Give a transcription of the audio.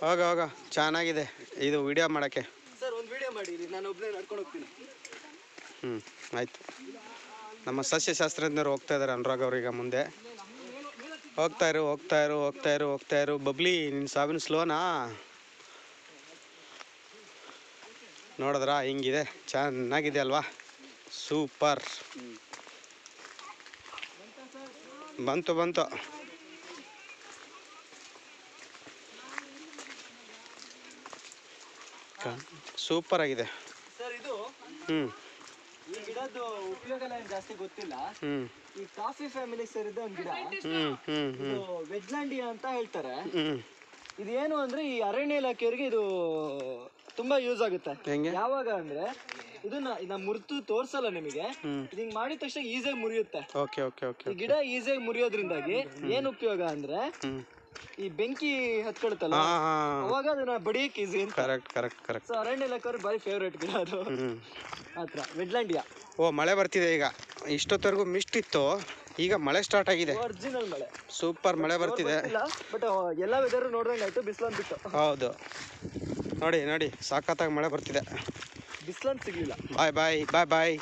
ಹೋಗ ಹೋಗ. ಚೆನ್ನಾಗಿದೆ. ಇದು ವಿಡಿಯೋ ಮಾಡೋಕ್ಕೆ. ಸರ್ ಒಂದು ವಿಡಿಯೋ ಮಾಡಿ ನಾನು ಒಬ್ಬನೇ ನಡ್ಕೊಂಡು ಹೋಗ್ತೀನಿ. ಹ್ಞೂ ಆಯಿತು. ನಮ್ಮ ಸಸ್ಯಶಾಸ್ತ್ರಜ್ಞರು ಹೋಗ್ತಾ ಇದ್ದಾರೆ ಅನುರಾಗ್ ಅವ್ರೀಗ ಮುಂದೆ. ಹೋಗ್ತಾ ಇರು ಹೋಗ್ತಾ ಇರು ಹೋಗ್ತಾ ಇರು ಹೋಗ್ತಾ ಇರು. ಬಬ್ಲಿ ನಿನ್ನ ಸಾವಿನ ಸ್ಲೋನಾ? ನೋಡಿದ್ರಾ? ಹಿಂಗಿದೆ. ಚೆನ್ನಾಗಿದೆ ಅಲ್ವಾ? ಸೂಪರ್. ಬಂತು ಬಂತು. ಸೂಪರ್ ಆಗಿದೆ. ಸರ್ ಇದು ಹ್ಞೂ ಈ ಗಿಡದ್ದು ಉಪಯೋಗ ಏನ್ ಜಾಸ್ತಿ ಗೊತ್ತಿಲ್ಲ. ಈ ಕಾಫಿ ಫ್ಯಾಮಿಲಿ ಸೇರಿದ ಒಂದು ಗಿಡ. ಹ್ಞೂ ಹ್ಞೂ ಹ್ಞೂ ಇದು ವೆಜ್ಲಾಂಡಿಯಾ ಅಂತ ಹೇಳ್ತಾರೆ. ಹ್ಞೂ ಇದು ಏನು ಅಂದ್ರೆ ಈ ಅರಣ್ಯ ಇಲಾಖೆಯವರಿಗೆ ಇದು ತುಂಬಾ ಯೂಸ್ ಆಗುತ್ತೆ. ಹೆಂಗೆ? ಯಾವಾಗ ಅಂದ್ರೆ ಇದನ್ನ ಇದನ್ನ ಮುರಿದು ತೋರ್ಸಲ್ಲ ನಿಮಗೆ. ಇದು ಹಿಂಗ್ ಮಾಡಿದ ತಕ್ಷಣ ಈಸಿಯಾಗಿ ಮುರಿಯುತ್ತೆ. ಓಕೆ ಓಕೆ ಓಕೆ ಈ ಗಿಡ ಈಸಿಯಾಗಿ ಮುರಿಯೋದ್ರಿಂದಾಗಿ ಏನ್ ಉಪಯೋಗ ಅಂದ್ರೆ ಈ ಬೆಂಕಿ ಹತ್ಕೊಳ್ತಲ್ಲ ಅವಾಗ ಅದನ್ನ ಬಡಿಯಕ್ಕೆ ಈಸಿ ಅಂತ. ಕರೆಕ್ಟ್ ಕರೆಕ್ಟ್ ಕರೆಕ್ಟ್ ಸೊ ಅರಣ್ಯ ಇಲಾಖೆಯವ್ರ ಬಾರಿ ಫೇವ್ರೇಟ್ ಗಿಡ ಅದು. ಹತ್ರ ವೆಡ್ಲ್ಯಾಂಡಿಯಾ ಓ ಮಳೆ ಬರ್ತಿದೆ ಈಗ. ಇಷ್ಟೊತ್ತವರೆಗೂ ಮಿಸ್ಟ್ ಇತ್ತು. ಈಗ ಮಳೆ ಸ್ಟಾರ್ಟ್ ಆಗಿದೆ. ಒರಿಜಿನಲ್ ಮಳೆ. ಸೂಪರ್ ಮಳೆ ಬರ್ತಿದೆ. ಬಟ್ ಎಲ್ಲ ವೆದರ್ ನೋಡ್ದಂಗೆ ಆಯ್ತು ಬಿಸಿಲಂತ ಬಿಟ್ಟು ಹೌದು. ನೋಡಿ ನೋಡಿ ಸಾಕತ್ತಾಗಿ ಮಳೆ ಬರ್ತಿದೆ. ಬಿಸಿಲಂತ ಸಿಗ್ಲಿಲ್ಲ. ಬಾಯ್ ಬಾಯ್ ಬಾಯ್ ಬಾಯ್